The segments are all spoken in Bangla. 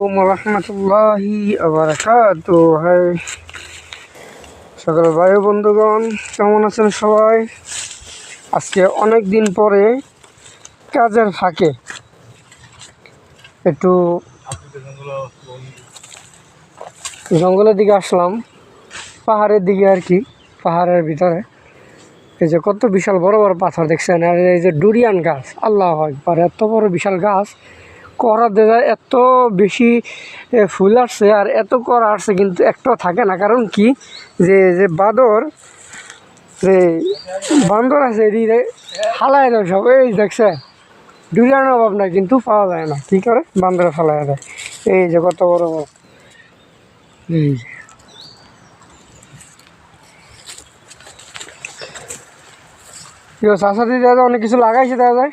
রহমতুল্লাহি আবরাকাত হাই। সকল ভাই বন্ধুগণ, কেমন আছেন সবাই? আজকে অনেক দিন পরে কাজের ফাঁকে। একটু জঙ্গলের দিকে আসলাম, পাহাড়ের দিকে আর কি, পাহাড়ের ভিতরে। এই যে কত বিশাল বড় বড় পাথর দেখছেন, আর এই যে ডুরিয়ান গাছ, আল্লাহ একবার এত বড় বিশাল গাছ। করা দেখা এত বেশি ফুল আসছে আর এত করা আসছে কিন্তু একটাও থাকে না। কারণ কি? যে যে বাদর, যে বান্দর আছে এদিকে ফালাই দেয় সব। এই দেখছে ডুরিয়ান অভাব নাই কিন্তু পাওয়া যায় না। কী করে? বান্দরে ফালাই দেয়। এই যে কত বড় বড়। এই যে। কেউ চাষাদি দেওয়া যায়, অনেক কিছু লাগাইছে দেওয়া যায়।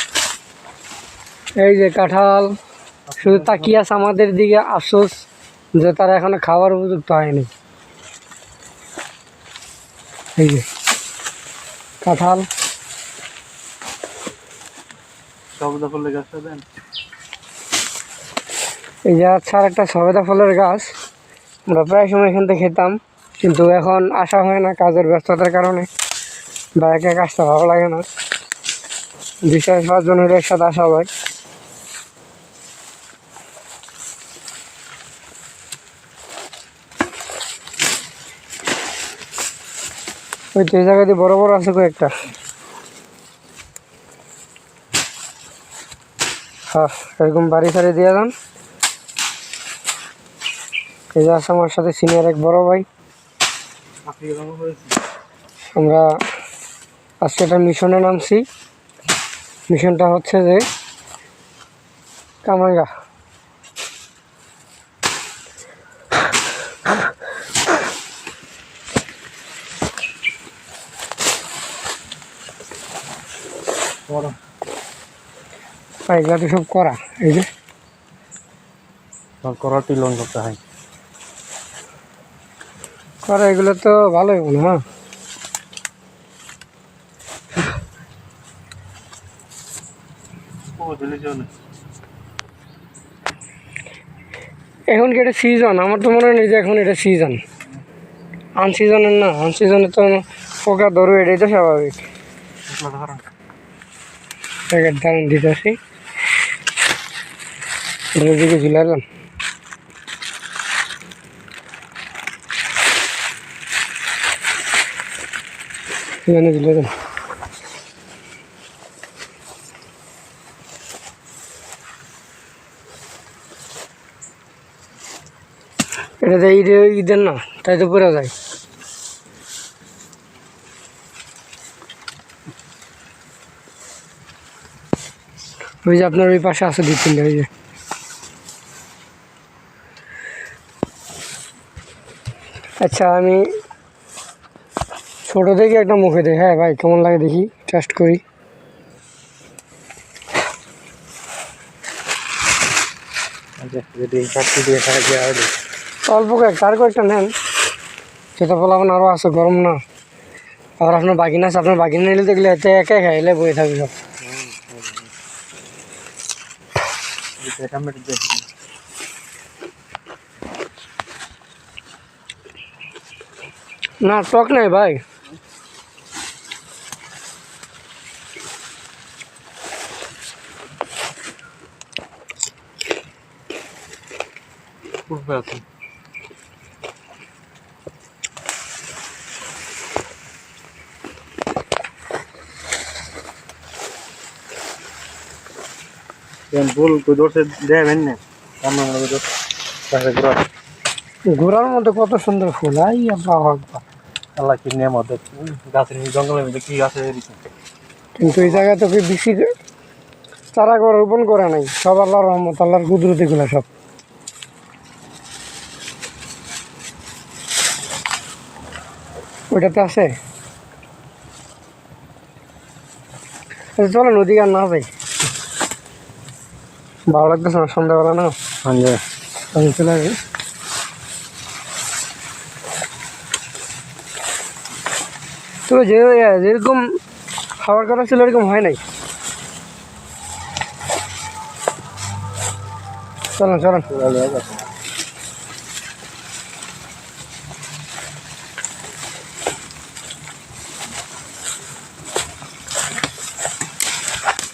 এই যে কাঁঠাল শুধু তাকিয়ে আছে আমাদের দিকে আফসোস যে তারা এখনও খাওয়ার উপযুক্ত হয়নি। এই যে কাঁঠাল। দেন। এই যে আচ্ছা আর একটা সবেদা ফলের গাছ। আমরা প্রায় সময় এখান থেকে খেতাম কিন্তু এখন আসা হয় না কাজের ব্যস্ততার কারণে। বা একা আসতে ভালো লাগে না। বিষয় পাঁচজন হলে একসাথে আসা হয়। ওই তো এই জায়গাতে বড় বড় আছে কয়েকটা। হ্যাঁ এরকম বাড়ি সারি দিয়ে যান। এই যে আছে আমার সাথে সিনিয়র এক বড় ভাই। আমরা আজকে একটা মিশনে নামছি। মিশনটা হচ্ছে যে কামাঙ্গা বড় এগুলা তো সব করা এই যে। করাটি লোন করতে হয়। করা এগুলো তো ভালোই মনে হ্যাঁ। ও দিলে চলে। এখন কি এটা সিজন আমার তো মনে নেই যে এখন এটা সিজন আনসিজনের না আনসিজনে তো পোকা ধরবে এটাই তো স্বাভাবিক। প্যাকেট দাম দিতেছি দিকে ঝুলালাম এখানে ঝুলে দেন এটাতে ঈদে ঈদের না, তাই তো পরে যায়। ওই যে আপনার ওই পাশে আছে দুই তিনটা, ওই যে। আচ্ছা আমি ছোট থেকে একটা মুখে দেখি হ্যাঁ ভাই, কেমন লাগে দেখি টেস্ট করি। দিয়ে অল্প কয়েকটা আর কয়েকটা নেন। সেটা বলাবেন আরও আছে, গরম না। আবার আপনার বাগিনা আছে, আপনার বাগিনা নিলে দেখলে এতে একে খাইলে বয়ে থাকবে সব। টমেটো দিয়ে না টক নাই ভাই পূর্বে আছে ভুল কই দর্শে দেবেন না। আমার ঘোরা। ঘোরার মধ্যে কত সুন্দর ফুল আই আল্লাহ আল্লাহ কি গাছের জঙ্গলের মধ্যে কি কিন্তু এই জায়গায় তো কি বেশি চারা করে রোপণ করে নাই সব আল্লাহর রহমত আল্লাহর কুদরতি গুলো সব। ওইটাতে আছে? আচ্ছা, চলো নদী আর না যাই। ভালো লাগতেছে না সন্ধ্যাবেলা না? আমি চলে যাই তো যে যেরকম খাবার কথা ছিল এরকম হয় নাই? চলুন চলুন।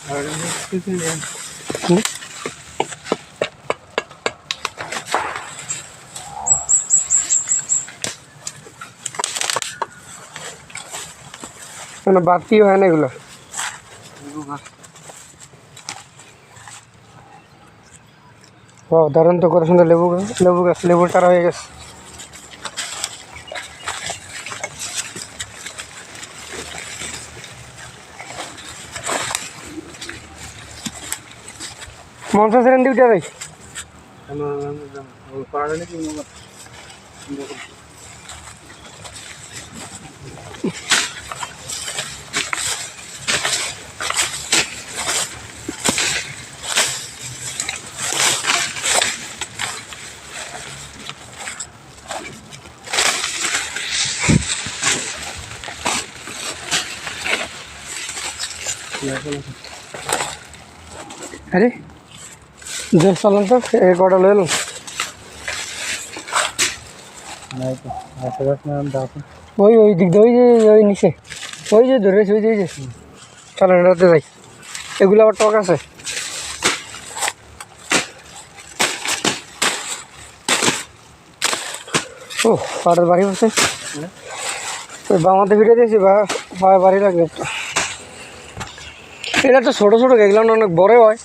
হুম? মানে বাতি হয় না এগুলো। ও দারুণ তো কত সুন্দর লেবু লেবু গাছ, লেবু চারা হয়ে গেছে। মনসা সেরেন ডিউটি ভাই আরে যে চলেন তো, এই কটা এলাম ওই ওই দিক দিয়ে, ওই যে, ওই নিচে। ওই যে ধরেছে ওই যে যে। যাই এগুলো আবার টক আছে। ও, পাড়ের বাড়ি বসে বামাতে ফিরে দিয়েছি, বা বাড়ি লাগবে একটা। এটা তো ছোটো ছোটো এগুলো না অনেক বড় হয়।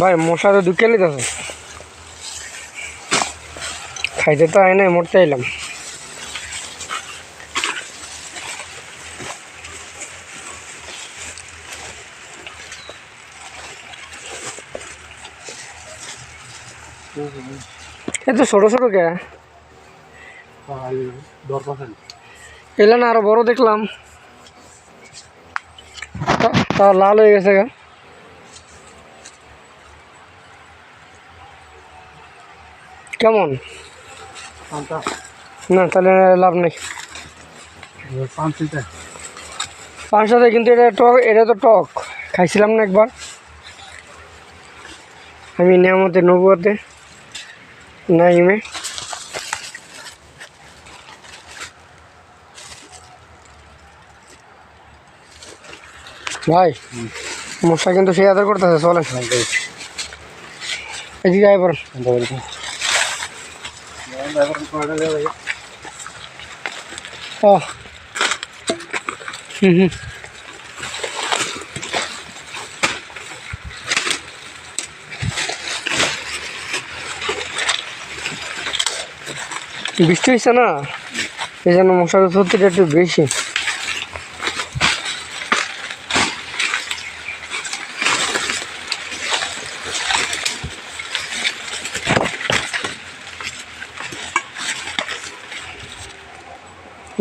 ভাই, মশা তো ঢুকে নিতেছে। খাইতে তো আয় নাই, মরতে এলাম এত ছোট ছোট কে? এলা না আরও বড় দেখলাম। তা- লাল হয়ে গেছে গা। কেমন? না তাহলে লাভ নেই। পাঁচশোতে কিন্তু এটা টক এটা তো টক। খাইছিলাম না একবার। আমি নিয়ামতে নবুয়াতে। নাইমে ভাই মশা কিন্তু সেই আদর করতেছে চলেন। এদিকে আয় পড়েন ও হুম হুম। বৃষ্টি হয়েছে না? এই জন্য মশার সত্যিটা একটু বেশি।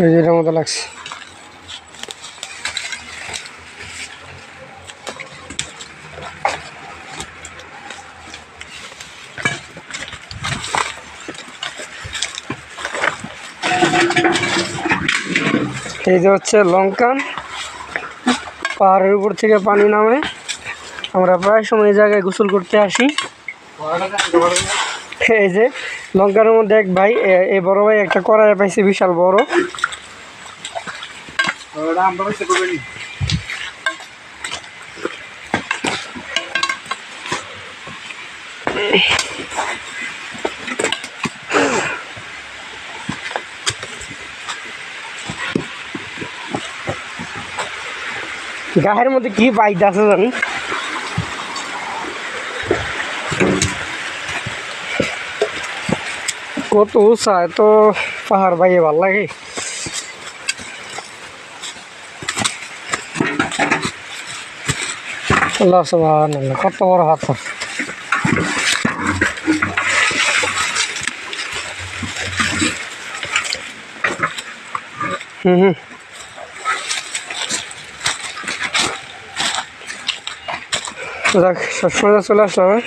এই মতো লাগছে। এই যে হচ্ছে লঙ্কান। পাহাড়ের উপর থেকে পানি নামে। আমরা প্রায় সময় এই জায়গায় গোসল করতে আসি। এই যে লঙ্কার মধ্যে এক ভাই এই বড় ভাই একটা কড়াই পাইছে, বিশাল বড়। গায়ের মধ্যে কি বাইদ আছে জানি কত উঁচা, এত পাহাড় বাইয়ে ভালো লাগে। আল্লাহ সুবহানাল্লাহ, কত বড় পাথর। হুম হুম। যাক শেষ পর্যন্ত চলে আসলাম হ্যাঁ?